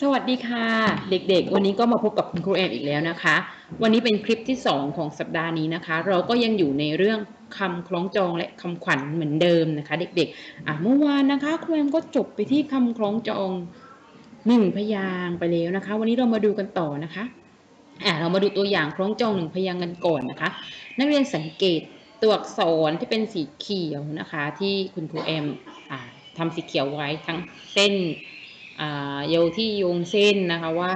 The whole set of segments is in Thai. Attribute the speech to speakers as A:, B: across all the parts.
A: สวัสดีค่ะ เด็กๆ วันนี้ก็มาพบกับคุณครูแอมอีกแล้วนะคะ วันนี้เป็นคลิปที่ 2 ของสัปดาห์นี้นะคะ เราก็ยังอยู่ในเรื่องคำคล้องจองและคำขวัญเหมือนเดิมนะคะ เด็กๆอะเมื่อวานนะคะครูแอมก็จบไปที่คำคล้องจองหนึ่งพยางไปแล้วนะคะ วันนี้เรามาดูกันต่อนะคะอะเรามาดูตัวอย่างคล้องจองหนึ่งพยางกันก่อนนะคะ นักเรียนสังเกตตัวอักษรที่เป็นสีเขียวนะคะ ที่คุณครูแอมอ่าทำสีเขียวไว้ทั้งเส้น โยที่โยงเส้นนะคะว่า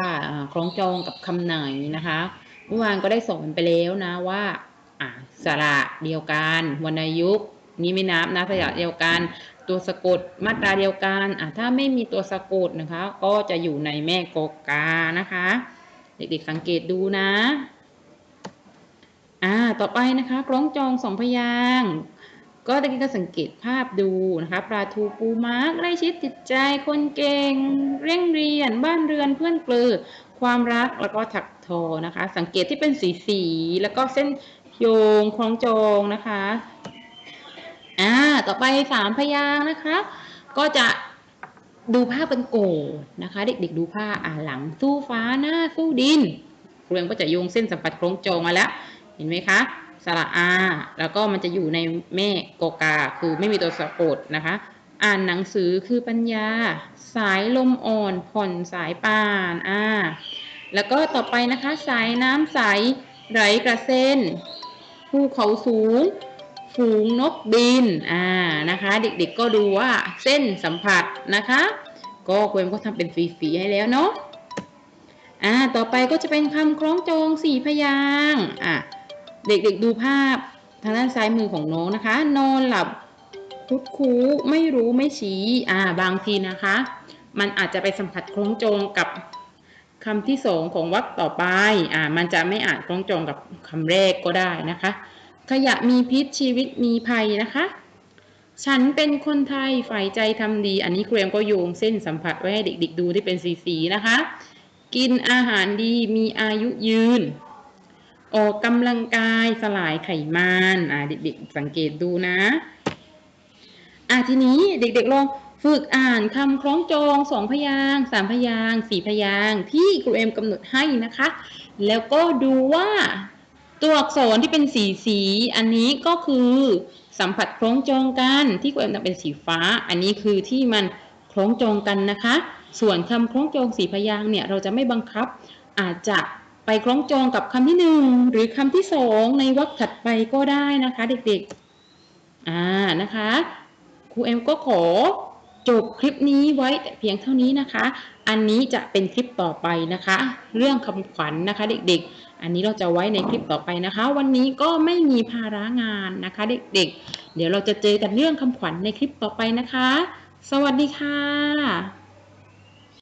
A: คล้องจองกับคำไหนนะคะเมื่อวานก็ได้สอนไปแล้วนะว่าสระเดียวกันวรรณยุกต์นี้ไม่นับนะสระเดียวกันตัวสะกดมาตราเดียวกันถ้าไม่มีตัวสะกดนะคะ ก็จะอยู่ในแม่กกานะคะ เด็กๆสังเกตดูนะอ่าต่อไปนะคะคล้องจองสองพยางค์ ก็ตะกี้ก็สังเกตภาพดูนะคะปลาทูปูม้าใกล้ชิดจิตใจคนเก่ง เร่งเรียน บ้านเรือนเพื่อนเปลือ ความรักแล้วก็ถักทอนะคะ สังเกตที่เป็นสีสีแล้วก็เส้นโยงคล้องจองนะคะอ่าต่อไปสามพยางนะคะ ก็จะดูภาพกันโกนนะคะ เด็กๆดูภาพอ่าหลังสู้ฟ้าหน้าสู้ดินครูเอ็มก็จะโยงเส้นสัมผัสคล้องจองมาแล้ว เห็นไหมคะ สระอา แล้วก็มันจะอยู่ในแม่กกา คือไม่มีตัวสะกดนะคะ อ่านหนังสือคือปัญญา สายลมอ่อน ผ่อนสายป่านอ่าแล้วก็ต่อไปนะคะ สายน้ำใสไหลกระเส้นภูเขาสูง ฝูงนกบินอ่านะคะ เด็กๆก็ดูว่าเส้นสัมผัสนะคะ ก็ครูเอ็มก็ทำเป็นฝีๆให้แล้วเนาะอ่าต่อไปก็จะเป็นคำคล้องจองสี่พยางอะ เด็กๆดูภาพทางด้านซ้ายมือของน้องนะคะ นอนหลับคุดคู้ไม่รู้ไม่ชี้อ่าบางทีนะคะ มันอาจจะไปสัมผัสคล้องจองกับคำที่สองของวรรคต่อไปอ่ามันจะไม่อาจคล้องจองกับคำแรกก็ได้นะคะ ขยะมีพิษชีวิตมีภัยนะคะ ฉันเป็นคนไทยฝ่ายใจทำดี อันนี้ครูเอมก็โยงเส้นสัมผัสไว้ให้เด็กๆดูที่เป็นสีๆนะคะ กินอาหารดีมีอายุยืน ออกกำลังกายสลายไขมันอ่าเด็กๆสังเกตดูนะ อ่าทีนี้เด็กๆลองฝึกอ่านคำคล้องจองสองพยางสามพยางสี่พยางที่ครูเอ็มกำหนดให้นะคะ แล้วก็ดูว่าตัวอักษรที่เป็นสีสี อันนี้ก็คือสัมผัสคล้องจองกันที่ครูเอ็มทำเป็นสีฟ้า อันนี้คือที่มันคล้องจองกันนะคะ ส่วนคำคล้องจองสีพยางเนี่ยเราจะไม่บังคับอาจจะ ไปคล้องจองกับคำที่หนึ่งหรือคำที่สองในวรรคถัดไปก็ได้นะคะเด็กๆ อ่านะคะครูเอ็มก็ขอจบคลิปนี้ไว้แต่เพียงเท่านี้นะคะ อันนี้จะเป็นคลิปต่อไปนะคะ เรื่องคำขวัญนนะคะเด็กๆ อันนี้เราจะไว้ในคลิปต่อไปนะคะ วันนี้ก็ไม่มีภาระงานนะคะ เด็กๆ เดี๋ยวเราจะเจอกันเรื่องคำขวัญในคลิปต่อไปนะคะ สวัสดีค่ะ